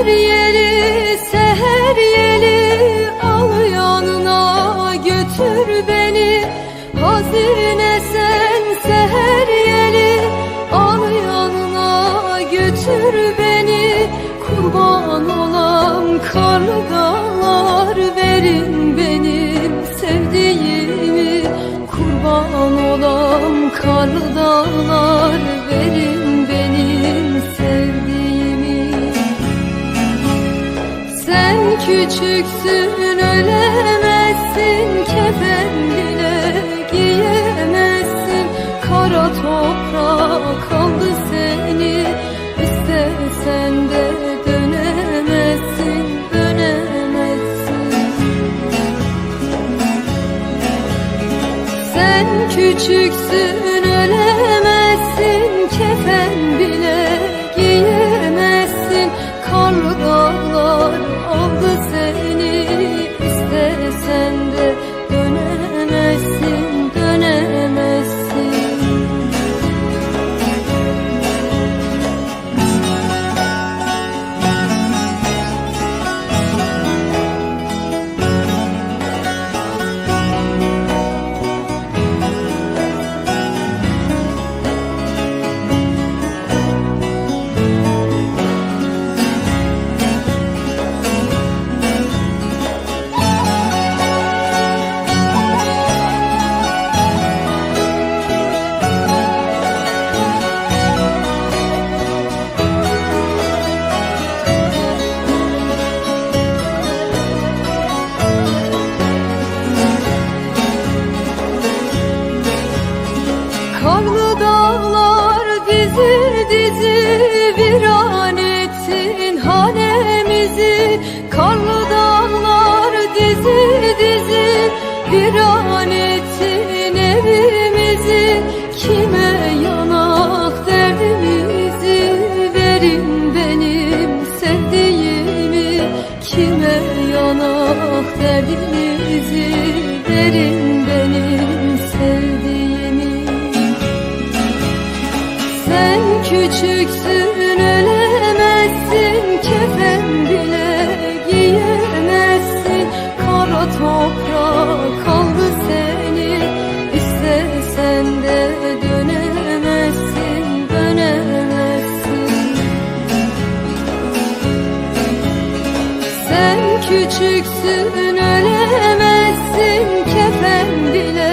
Seher yeri, seher yeri Al yanına götür beni. Hazine sen seher yeri Al yanına götür beni. Kurban olan kargalar Verin benim sevdiğimi Kurban olan kargalar verin küçüksün ölemezsin Kefen bile giyemezsin. Kara toprağa kaldı seni İstesen de dönemezsin Dönemezsin. Sen küçüksün ölemezsin Kefen bile giyemezsin Karlı dağlar dizi dizi viran etsin hanemizi. Karlı dağlar dizi dizi viran etsin evimizi. Kime yanak küçüksün ölemezsin. Kefen bile giyemezsin. Kara toprağa kaldı seni. İstesen de dönemezsin Dönemezsin. Sen küçüksün ölemezsin. Kefen bile